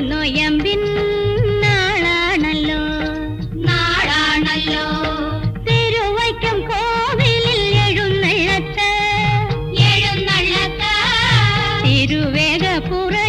നോയമ്പിൻ നാളാണല്ലോ നാളാണല്ലോ. തിരുവൈക്കം കോവിലിൽ എഴുന്നള്ളത്ത്. എഴുന്നള്ളത്ത്. തിരുവേഗപുറ